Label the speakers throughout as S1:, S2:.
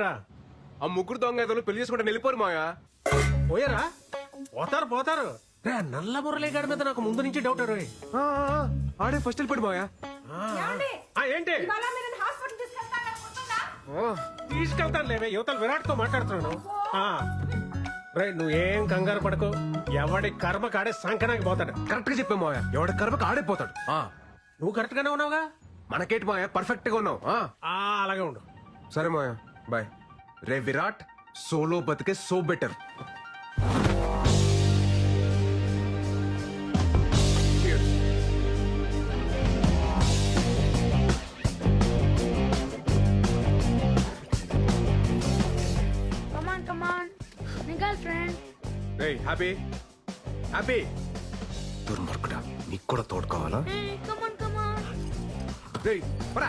S1: ఏంట్రా?
S2: ఆ ముగ్గురు దొంగ ఏదో పెళ్ళి చేసుకుంటే వెళ్ళిపోరు మాయా
S1: పోయారా? పోతారు పోతారు. రే, నల్ల మురళీగాడి మీద నాకు ముందు నుంచి డౌట్ రోయ్
S2: ఆ, ఆ, ఆ, ఆడే ఫస్ట్ వెళ్ళిపోడు మాయా
S1: ఆ, ఏంటి?
S3: ఇవాళ మీరు హాస్పిటల్ తీసుకెళ్తారా
S2: ఆ,
S1: తీసుకెళ్తాను లేవే యువతల విరాట్తో మాట్లాడుతున్నాను ఆ. రే నువ్వేం కంగారు పడకు. ఎవడి కర్మ కాడే సంకనాకి పోతాడు.
S2: కరెక్ట్గా చెప్పా మాయా ఎవడ కర్మకు ఆడైపోతాడు ఆ,
S1: నువ్వు కరెక్ట్ గానే ఉన్నావుగా?
S2: మనకేంటి మాయా పర్ఫెక్ట్గా ఉన్నావు. ఆ,
S1: ఆ అలాగే ఉండు.
S2: సరే మాయా బాయ్ రే విరాట్ సోలో బతికే సో బెటర్. రే హ్యాపీ హ్యాపీ దుర్మార్గుడా నీకు కూడా తోడు కావాలా
S4: Hey, come on, come on.
S2: రే పరా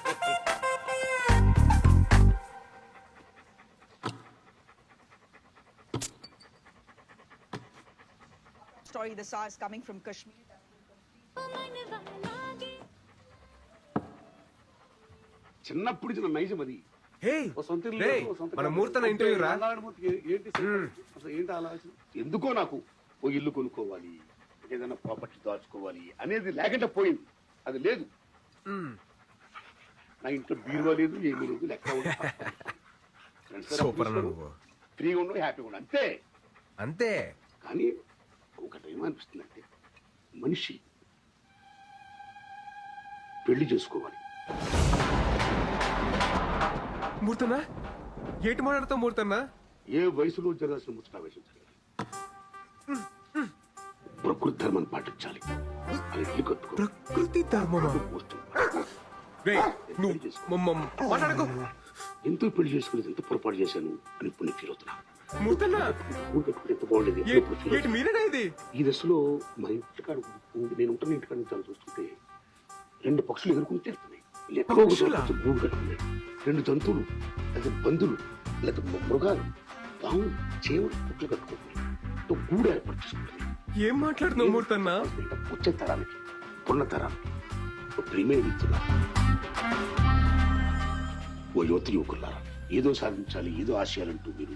S3: story the saw is coming from Kashmir.
S5: చిన్నప్పుడు ఇచ్చిన నైజం అది
S2: హే
S5: ఓ సొంత ఇల్లు
S2: రే
S5: లేదు, ఓ సొంత
S2: మన
S5: కారు. అంటే
S2: ఇంటర్వ్యూ రా.
S5: నారాయణమూర్తికి ఏ- ఏంటి? అసలు ఏంటి ఆలోచన? ఎందుకో నాకు ఓ ఇల్లు కొనుక్కోవాలి ఏదైనా ప్రాపర్టీ దాచుకోవాలి అనేది లేకుండా పోయింది. అది లేదు. నా ఇంట్లో బీరువా లేదు ఏమీ లేదు లెక్క ఉంది. Friends దగ్గర
S2: సూపర్ అన్న
S5: అప్పు
S2: నువ్వు.
S5: ఫ్రీగా ఉండవు హ్యాపీగా ఉండవు అంతే.
S2: అంతే.
S5: కానీ ఒకటి ఏమనిపిస్తుంది అంటే మనిషి పెళ్ళి చేసుకోవాలి.
S2: మూర్తన్నా? ఏంటి మాట్లాడుతావు మూర్తన్నా?
S5: ఏ వయసులో జరగాల్సిన ముచ్చట వయసు జరగాలి. ప్రకృతి ధర్మాన్ని పాటించాలి. అది ఇల్లు కట్టుకో.
S2: ప్రకృతి మాట్లాడకు.
S5: ఎంతో పెళ్ళి చేసుకునేది ఎంత పొరపాటు చేశాను అని ఇప్పుడు నేను ఫీల్ అవుతున్నా.
S2: ఏంటి మీరేనా ఇది.
S5: ఈ దశలో మా ఇంటికాడ నేను ఉంటున్న ఇంటికాడ నుంచి చూస్తుంటే రెండు పక్షులు చోట
S2: పక్షులా?
S5: గూడు కట్టుకున్నాయి రెండు జంతువులు లేదా బంధువులు లేదా మృగాలు పాము చేవులు పుట్లు కట్టుకుంటున్నాయి. గూడు ఏర్పాటు చేసుకుంటున్నాయి.
S2: ఏం మాట్లాడుతున్నావు మూర్తన్నా?
S5: వచ్చే తరానికి పున్న తరానికి. ప్రియమైన మిత్రులా ఓ యువతి యువకులారా ఏదో సాధించాలి ఏదో ఆశయాలంటూ మీరు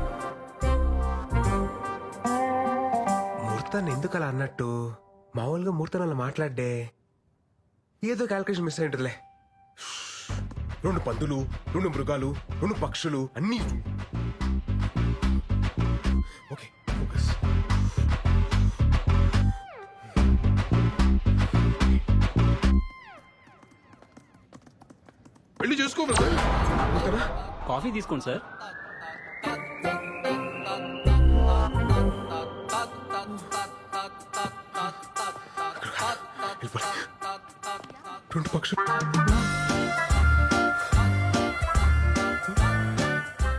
S2: మూర్తాన్ని ఎందుకు అలా అన్నట్టు? మామూలుగా మూర్తన్ అలా మాట్లాడే ఏదో క్యాల్కులేషన్ మిస్ అయింటుందిలే రెండు పందులు రెండు మృగాలు రెండు పక్షులు అన్నీ ఓకే ఫోకస్ పెళ్ళి చేసుకో
S6: కాఫీ తీసుకోండి సార్.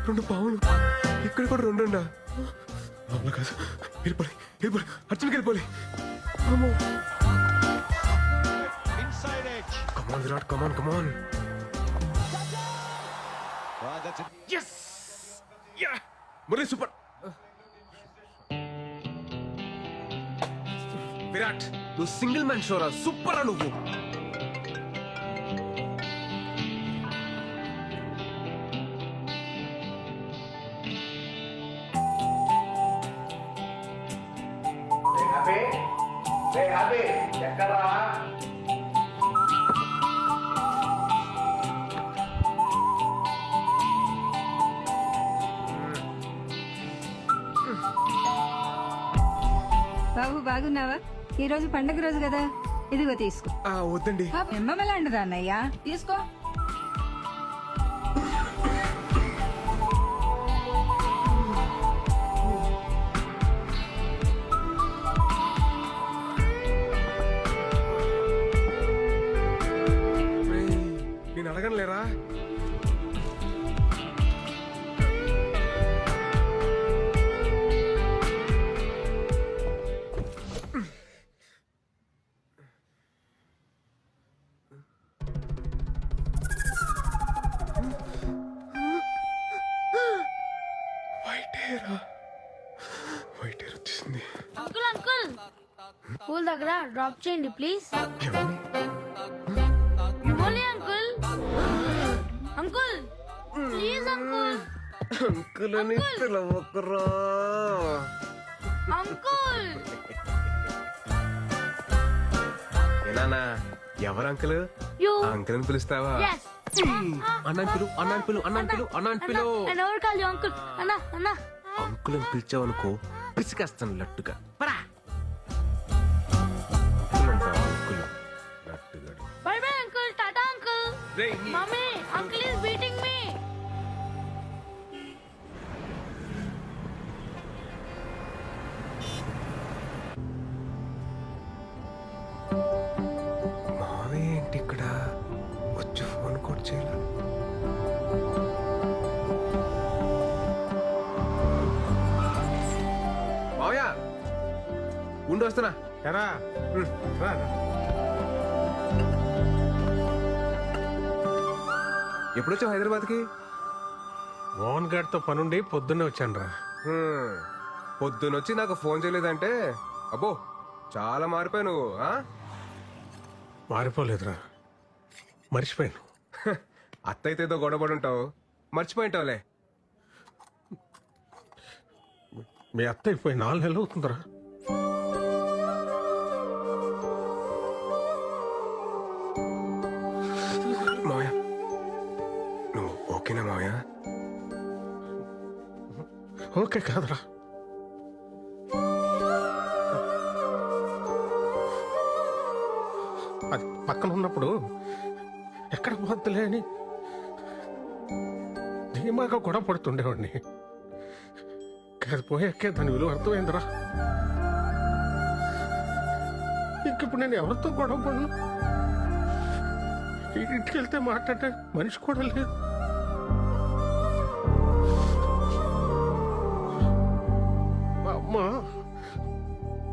S2: రెండు పావులు. ఇక్కడ కూడా రెండు ఉండా అవును కాదు. వెళ్ళిపోయి వెళ్ళిపోయి అర్జున్కి వెళ్ళిపోయి come on Virat come on come on yes yeah Murali super Virat నువ్వు సింగిల్ మ్యాన్ షోరా సూపర్ నువ్వు.
S7: బాబు బాగున్నావా? ఈ రోజు పండగ రోజు కదా. ఇదిగో తీసుకో.
S2: ఆ, వద్దండి.
S7: నిమ్మమలాంటిదా అన్నయ్య. తీసుకో.
S4: దగ్గర డ్రాప్ చేయండి ప్లీజ్? మిమ్మల్ని uncle. Uncle please uncle.
S2: Uncle. అని పిలవకురా.
S4: అంకుల్.
S2: ఏనానా ఎవరు అంకుల్? అంకుల్ అని పిలుస్తావా? అన్నాన్ పిలు అన్నాన్ పిలు అన్నాన్ పిలు అన్నాన్ పిలు.
S4: నేను ఎవరు కాదు అంకుల్? అన్నా అన్నా.
S2: అంకుల్ అని పిలిచావనుకో పిసికేస్తాను లట్టుగా. పరా.
S4: Mummy uncle is beating me
S2: ఏంటి ఇక్కడ? వచ్చి ఫోన్ కూడా చేయాల? మావయ్య ఉండి వస్తున్నా.
S1: ఎరా రా, రా.
S2: ఎప్పుడు వచ్చావు హైదరాబాద్కి
S1: మోహన్ గారితో పనుండి పొద్దున్నే వచ్చాను రా.
S2: పొద్దునొచ్చి నాకు ఫోన్ చేయలేదంటే అబ్బో చాలా మారిపోయావు నువ్వు ఆ?
S1: మారిపోలేదురా మర్చిపోయాను
S2: హ, అత్త అయితే ఏదో గొడవపడి ఉంటావు మర్చిపోయింటావులే
S1: మీ అత్త అయిపోయి నాలుగు నెలలు అవుతుందిరా ఓకే కాదురా. అది పక్కన ఉన్నప్పుడు ఎక్కడ పోద్దులే అని ధీమాగా గొడవ పడుతుండేవాడిని. కాదు పోయాకే దాని విలువ అర్థమైందిరా. ఇంకిప్పుడు నేను ఎవరితో గొడవ పడను? ఇంటికి వెళ్తే మాట్లాడే మనిషి కూడా లేదు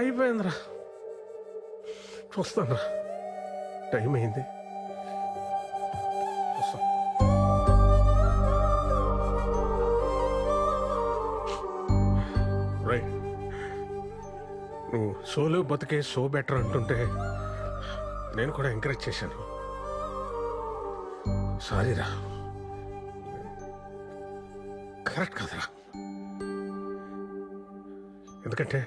S1: అయిపోయిందిరా. చూస్తానురా టైం అయింది. రైట్ నువ్వు సోలో బతికే సో బెటర్ అంటుంటే నేను కూడా ఎంకరేజ్ చేశాను. సారీరా. కరెక్ట్ కదరా. ఎందుకంటే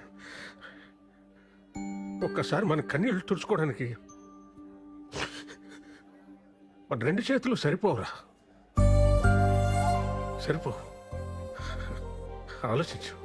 S1: ఒక్కసారి మన కన్నీళ్ళు తుడుచుకోవడానికి మన రెండు చేతులు సరిపోవురా. సరిపో. ఆలోచించు.